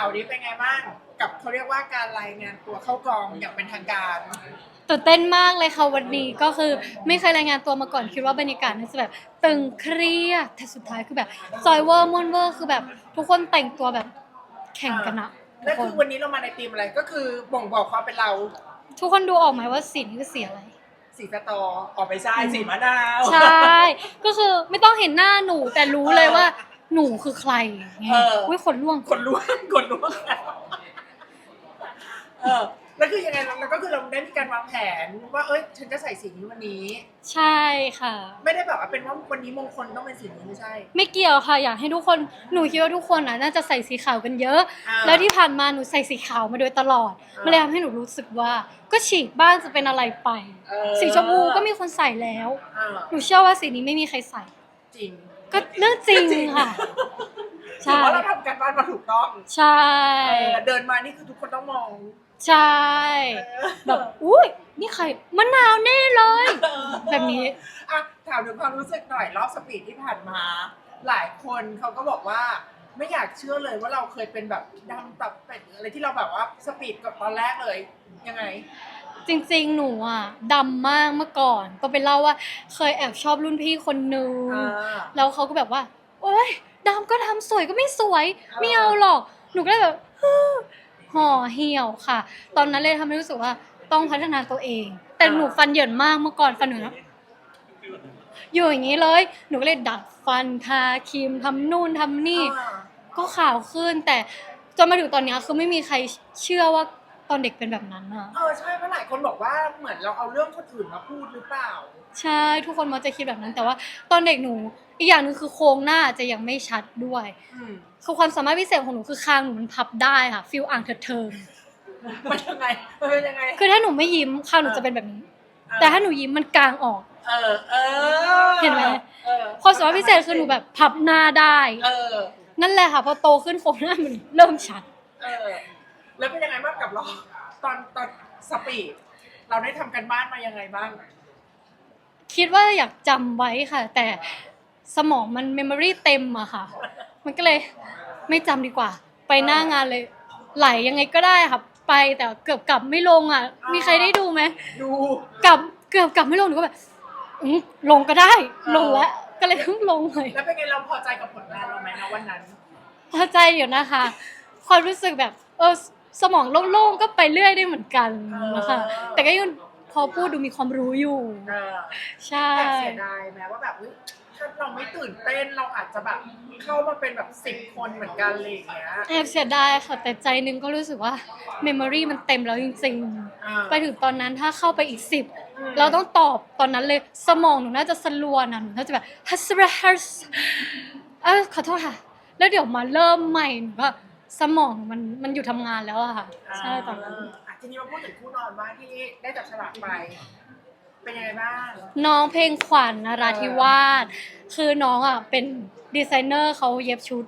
าร์นี้เป็นไงบ้างกับเขาเรียกว่าการรายงานตัวเข้ากองอย่างเป็นทางการ ตื่นเต้นมากเลยค่ะวันนี้ก็คือไม่เคยรายงานตัวมาก่อนคิดว่าบรรยากาศน่าจะแบบตึงเครียดแต่สุดท้ายคือแบบจอยเวอร์มอนเวอร์คือแบบ ทุกคนแต่งตัวแบบแข่งกันอะทุและกคคืนอวันนี้เรามาในทีมอะไรก็คือบ่งบอกความเป็นเราทุกคนดูออกไหมว่าสีนี้คือสีอะไร สีสตอออกไปใช่สีมะนาว ใช่ ก็คือไม่ต้องเห็นหน้าหนูแต่รู้เลยว่า หนูคือใครไงอุ้ยขนล่วง คนรู้คนรู้เออแล้วคือยังไงแล้วก็คือเราได้มีการวางแผนว่าเอ้ยฉันจะใส่สีนี้วันนี้ ใช่ค่ะ ไม่ได้แบบว่าเป็นว่าวันนี้มงคลต้องเป็นสีนี้ไม่ใช่ ไม่เกี่ยวค่ะ อยากให้ทุกคนหนูคิดว่าทุกคนอะน่าจะใส่สีขาวกันเยอะ อ่าแล้วที่ผ่านมาหนูใส่สีขาวมาโดยตลอดอ่ามัมันเลยทำให้หนูรู้สึกว่า ก็ฉีกบ้างจะเป็นอะไรไป เออสีชมพูก็มีคนใส่แล้ว เออหนูเชื่อว่าสีนี้ไม่มีใครใส่ จริง ก็เรื่องจริงค่ะ ใช่ ถือว่าเราทำการบ้านมาถูกต้องใช่ เออเดินมานี่คือทุกคนต้องมองใช่ แบบอุ้ยนี่ใครมะนาวแน่เลยแบบนี้ อะถามถึงความรู้สึกหน่อยรอบสปีดที่ผ่านมา หลายคนเขาก็บอกว่า ไม่อยากเชื่อเลยว่าเราเคยเป็นแบบดำตับเป็ดอะไรที่เราแบบว่าสปีดกับตอนแรกเลย ยังไง จริงๆ หนูอะดำมากเมื่อก่อน ก็ไปเล่าว่าเคยแอบชอบรุ่นพี่คนนึงอ่า แล้วเขาก็แบบว่า โอ๊ยดำก็ทำสวยก็ไม่สวยเออไม่เอาหรอก หนูก็เลยแบบฮึ่มห่อเหี่ยวค่ะ ตอนนั้นเลยทำให้รู้สึกว่าต้องพัฒนาตัวเอง แต่หนูฟันเหยินมากเมื่อก่อนฟันหนูนะอยู่อย่างนี้เลย หนูก็เลยดัดฟันทาครีมทำนู่นทำนี่ อ่า ก็ขาวขึ้นแต่จนมาถึงตอนเนี้ยคือไม่มีใครเชื่อว่า ตอนเด็กเป็นแบบนั้นอะเออใช่เพราะหลายคนบอกว่าเหมือนเราเอาเรื่องคนอื่นมาพูดหรือเปล่า ใช่ทุกคนมักจะคิดแบบนั้น แต่ว่าตอนเด็กหนู อีกอย่างหนึ่งคือโครงหน้าจะยังไม่ชัดด้วยอืมคือความสามารถพิเศษของหนูคือคางหนูมันพับได้ค่ะฟิลอ่างเถิดเทิงมันยังไงมันเป็นยังไง คือถ้าหนูไม่ยิ้มคางหนูจะเป็นแบบนี้ แต่ถ้าหนูยิ้มมันกลางออก เออเออเห็นไหม เออความสามารถพิเศษคือหนูแบบพับหน้าได้ เออนั่นแหละค่ะพอโตขึ้นโครงหน้ามันเริ่มชัด เออ แล้วเป็นยังไงบ้างกับเราตอนตอนสปีดเราได้ทำกันบ้านมายังไงบ้าง คิดว่าอยากจำไว้ค่ะ แต่สมองมันเมมโมรีเต็มอะค่ะ มันก็เลยไม่จำดีกว่า ไปหน้างานเลย ไหลยังไงก็ได้ค่ะ ไปแต่เกือบกลับไม่ลงอะมีใครได้ดูไหม ดู กลับเกือบกลับไม่ลงหนูก็แบบอืมลงก็ได้ ลงแล้วก็เลยต้องลงเลยแล้วเป็นไงเราพอใจกับผลงานเราไหมนะวันนั้น พอใจอยู่นะคะ ความรู้สึกแบบเออ สมองโล่งๆก็ไปเรื่อยได้เหมือนกันนะคะเออแต่ก็ยังพอพูดดูมีความรู้อยู่ เออใช่ แต่เสียดายแม้ว่าแบบอุ๊ยถ้าเราไม่ตื่นเต้นเราอาจจะแบบเข้ามาเป็นแบบสิบคนเหมือนกันเลยอย่างเงี้ยแอบเสียดายค่ะแต่ใจหนึงก็รู้สึกว่าเมมโมรีมันเต็มแล้วจริงอ่าๆไปถึงตอนนั้นถ้าเข้าไปอีกสิบเราต้องตอบตอนนั้นเลยสมองหนูน่าจะสลวนนะหนูน่าจะแบบฮัสระฮัสเออขอโทษค่ะ แล้วเดี๋ยวมาเริ่มใหม่หนูก็ สมองมันมันอยู่ทำงานแล้วอะค่ะ ใช่ตอนนั้นอะทีนี้มาพูดถึงคู่นอนบ้างที่ได้จับฉลากไป เป็นยังไงบ้าง น้องเพลงขวัญนราธิวาสคือน้องอะเป็นดีไซเนอร์เขาเย็บชุด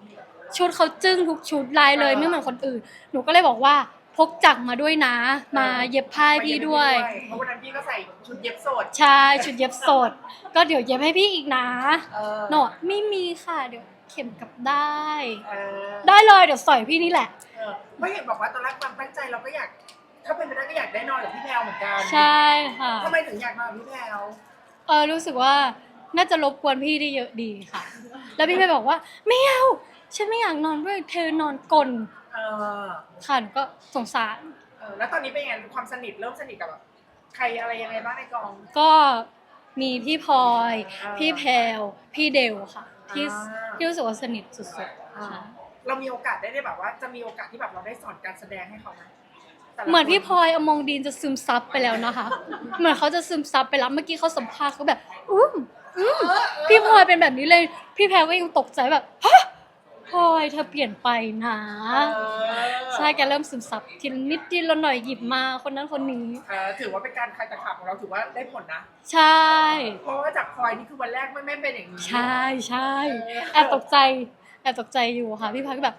ชุดเขาจึ้งทุกชุดลายเลยอ่าไม่เหมือนคนอื่น หนูก็เลยบอกว่าพกจักรมาด้วยนะ มาเย็บผ้าให้พี่ด้วย เพราะวันนั้นพี่ก็ใส่ชุดเย็บสดใช่ชุดเย็บสด ก็เดี๋ยวเย็บให้พี่อีกนะ เออ หนอไม่มีค่ะเดี๋ยว เข็มกลับได้ เออได้เลยเดี๋ยวสอยพี่นี่แหละ เออไม่เห็นบอกว่าตอนแรกความตั้งใจเราก็อยาก ถ้าเป็นไปได้ก็อยากได้นอนกับพี่แพลวเหมือนกันใช่ค่ะทำไมถึงอยากนอนกับพี่แพลวเออรู้สึกว่าน่าจะรบกวนพี่ได้เยอะดีค่ะ แล้วพี่ไปบอกว่าไม่เอาฉันไม่อยากนอนด้วยเธอนอนกลนเออค่ะหนูก็สงสาร เออแล้วตอนนี้เป็นยังไงความสนิทเริ่มสนิทกับแบบใครอะไรยังไงบ้างในกอง ก็มีพี่พลอยอ่าพี่แพรวพี่เดวค่ะ ที่อ่า ที่รู้สึกว่าสนิทสุดอ่าๆค่ะเรามีโอกาสได้ได้แบบว่า จะมีโอกาสที่แบบเราได้สอนการแสดงให้เขาไหมแต่ละเหมือนพี่พคลอยอมงดีนจะซึมซับไปแล้วนะคะ เหมือนเขาจะซึมซับไปแล้วเมื่อกี้เขาสัมภาษณ์เขาแบบอุ้มอืมพี่พลอยเป็นแบบนี้เลย พี่แพรก็ยังตกใจแบบฮะ พลอยเธอเปลี่ยนไปนะเออใช่แกเริ่มซึมซับทีละนิดทีละหน่อยหยิบมาคนนั้นคนนี้ เออถือว่าเป็นการคลายตะขาบของเราถือว่าได้ผลนะ ใช่ เพราะว่าจากพลอยนี่คือวันแรกไม่ไม่เป็นอย่างนี้ ใช่ใช่เออแอบตกใจแอบตกใจอยู่ค่ะพี่พลอยก็แบบ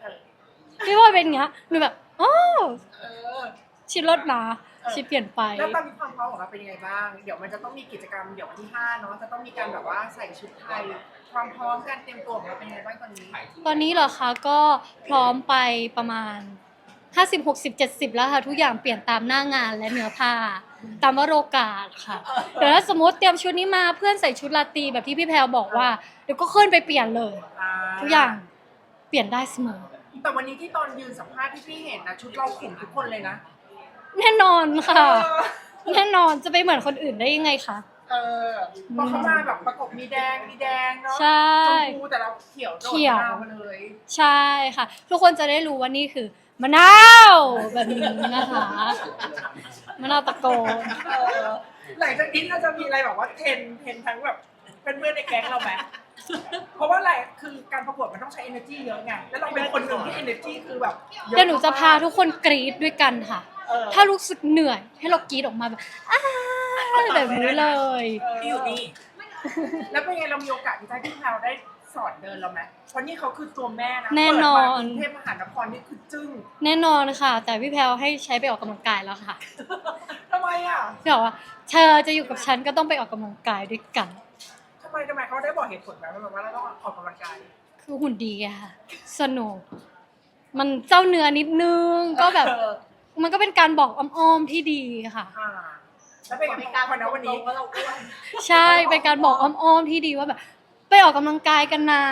เออพี่พลอยเป็นอย่างเงี้ยหนูแบบอ๋อเออชิลรถนะเอชีวิตเปลี่ยนไป แล้วตอนนี้ความพร้อมของเราเป็นยังไงบ้าง เดี๋ยวมันจะต้องมีกิจกรรมเดี๋ยววันที่ห้าเนาะจะต้องมีการแบบว่าใส่ชุดไทย ความพร้อมการเตรียมตัวของเราเป็นยังไงบ้างตอนนี้ ตอนนี้เหรอคะก็พร้อมไปประมาณ 50 60 70 แล้วค่ะทุกอย่างเปลี่ยนตามหน้างานและเนื้อผ้า ตามวโรกาสค่ะเดี๋ยวถ้าสมมติเตรียมชุดนี้มาเพื่อนใส่ชุดลาตรีแบบที่พี่แพลวบอกว่าเดี๋ยวก็ขึ้นไปเปลี่ยนเลย ทุกอย่างเปลี่ยนได้เสมอแต่วันนี้ที่ตอนยืนสัมภาษณ์ที่พี่เห็นนะชุดเราขุนทุกคนเลยนะ แน่นอนค่ะ แน่นอนจะไปเหมือนคนอื่นได้ยังไงคะ เออเพราะเขามาแบบประกบมีแดงมีแดงเนาะใช่ชมพูแต่เราเขียวโดดเขียวหน้ามาเลย ใช่ค่ะ ทุกคนจะได้รู้ว่านี่คือมะนาวแบบนี้นะคะมะนาวตะโกน เออหลังจากนี้เราจะมีอะไรแบบว่าเทรนเทรนทั้งแบบเป็นเพื่อนในแก๊งเราไหม เพราะว่าอะไรคือการประกวดมันต้องใช้ energy เยอะไงแล้วเราเป็นคนหนึ่งที่ energy คือแบบเยอเดี๋ยวหนูจะพาทุกคนกรี๊ดด้วยกันค่ะ เออถ้ารู้สึกเหนื่อย ให้เรากรี๊ดออกมาแบบอ้าแบบนี้เลย ที่อยู่นี่แล้วเป็นไงเรามีโอกาสที่จะให้พี่แพลวได้สอนเดินเราไหมเพราะนี่เขาคือตัวแม่นะแน่นอน เปิดมากรุงเทพมหานครนี่คือจึ้งแน่นอนค่ะ แต่พี่แพลวให้ใช้ไปออกกำลังกายแล้วค่ะทำไมอะพี่บอกว่าเธอจะอยู่กับฉันก็ต้องไปออกกำลังกายด้วยกันทำไมทำไมเขาได้บอกเหตุผลไหมว่าแบบว่าเราต้องออกกำลังกายคือหุ่นดีอะค่ะ สนุก มันเจ้าเนื้อนิดนึงก็แบบ เออมันก็เป็นการบอกอ้อมๆที่ดีค่ะ อ่าแล้วเป็นไงบ้างวันนั้นวันนี้ว่าเราอ้วนใช่เป็นการบอกอ้อมๆที่ดีว่าแบบ ไปออกกำลังกายกันนะ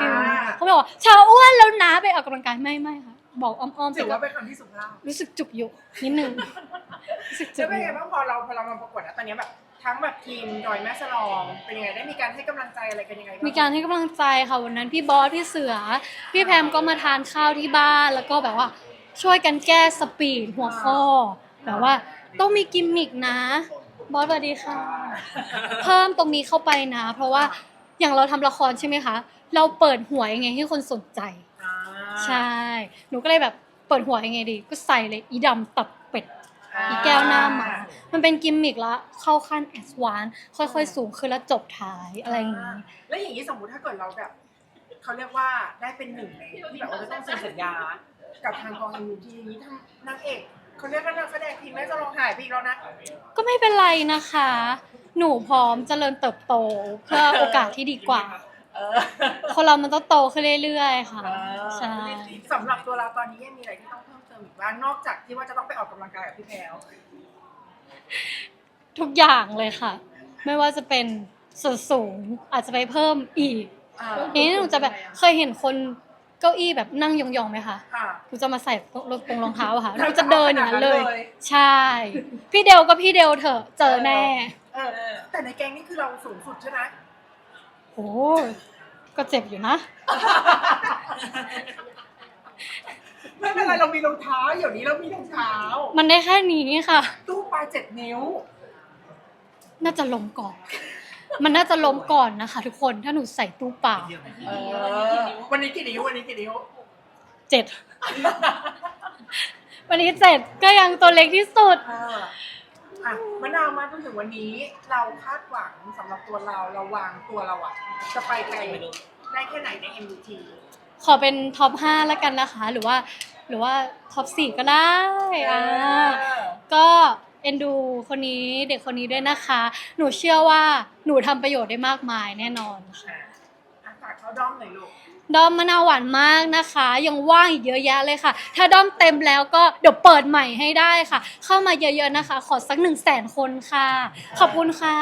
อ่าเขาบอกว่าชาวอ้วนแล้วนะไปออกกำลังกายไม่ไม่ค่ะ บอกอ้อมๆถืแต่อก็ว่าเป็นคำที่สุภาพรู้สึกจุกอยู่นิดนึงรู้สึกจุแล้กวเป็นอไงยู่ บ้างพอเราพอเรามาประกวดแล้วตอนนี้แบบ ทั้งแบบทีมดอยแม่สลองเป็นยังไงได้มีการให้กำลังใจอะไรกันยังไงบ้างมีการให้กำลังใจค่ะวันนั้นพี่บอสพี่เสือ พี่แพมก็มาทานข้าวที่บ้านแล้วก็แบบว่าช่วยกันแก้สปีดหัวข้อแบบว่าต้องมีกิมมิกนะ บอสสวัสดีค่ะ เพิ่มตรงนี้เข้าไปนะ เพราะว่าอย่างเราทำละครใช่ไหมคะ เราเปิดหัวยังไงให้คนสนใจ อ่าใช่ หนูก็เลยแบบเปิดหัวยังไงดี ก็ใส่เลยอีดำตับเป็ด อีแก้วหน้าหมา มันเป็นกิมมิกแล้วเข้าขั้นแอดวานค่อยๆ สูงขึ้นแล้วจบท้ายอะไรอย่างนี้ แล้วอย่างนี้สมมุติถ้าเกิดเราแบบเขาเรียกว่าได้เป็นหนึ่งในที่แบบว่าจะต้องเซ็นสัญญา กับทางกองอินทีนี้ทำนางเอกเขาเรียกว่านักแสดงทีมแม่จะลองหายไปอีกแล้วนะ ก็ไม่เป็นไรนะคะ หนูพร้อมเจริญเติบโตเพื่อโอกาสที่ดีกว่า เออคนเรามันต้องโตขึ้นเรื่อยๆค่ะ ใช่ สำหรับตัวเราตอนนี้ยังมีอะไรที่ต้องเพิ่มเติมอีกบ้างนอกจากที่ว่าจะต้องไปออกกำลังกายกับพี่แพลวทุกอย่างเลยค่ะ ไม่ว่าจะเป็นส่วนสูงอาจจะไปเพิ่มอีกอ่านี้หนูจะแบบเคยเห็นคนเก้าอี้แบบนั่งยองๆไหมคะค่ะหนูจะมาใส่ตรงตรงรองเท้าอะค่ะหนูจะเดินอย่างนั้นเลยขนาดนั้นเลยใช่ พี่เดวก็พี่เดวเถอะเจอแน่ เออแต่ในแกงนี่คือเราสูงสุดใช่ไหม โอ้ก็เจ็บอยู่นะ ไม่เป็นไรเรามีรองเท้าเดี๋ยวนี้เรามีรองเท้ามันได้แค่นี้ค่ะ ตู้ปลาเจ็ดนิ้ว น่าจะล้มก่อน มันน่าจะล้มก่อนนะคะ ทุกคนถ้าหนูใส่ตู้เปล่าเออวันนี้กี่นิ้ววันนี้กี่นิ้วเจ็ดวันนี้เจ็ดก็ยังตัวเล็กที่สุด เออ อะมะนาวมาจนถึงวันนี้เราคาดหวังสำหรับตัวเราเราวางตัวเราอะจะไปไกลได้แค่ไหนใน MUT ขอเป็นท็อปห้าแล้วกันนะคะ หรือว่าหรือว่าท็อปสี่ก็ได้อ่าก็เอ็นดูคนนี้เด็กคนนี้ด้วยนะคะ หนูเชื่อว่าหนูทำประโยชน์ได้มากมายแน่นอนค่ะ อะอะฝากเขาด้อมหน่อยลูก ด้อมมะนาวหวานมากนะคะ ยังว่างอีกเยอะแยะเลยค่ะ ถ้าด้อมเต็มแล้วก็เดี๋ยวเปิดใหม่ให้ได้ค่ะ เข้ามาเยอะๆนะคะ ขอสักหนึ่งแสนคนค่ะ ขอบคุณค่ะ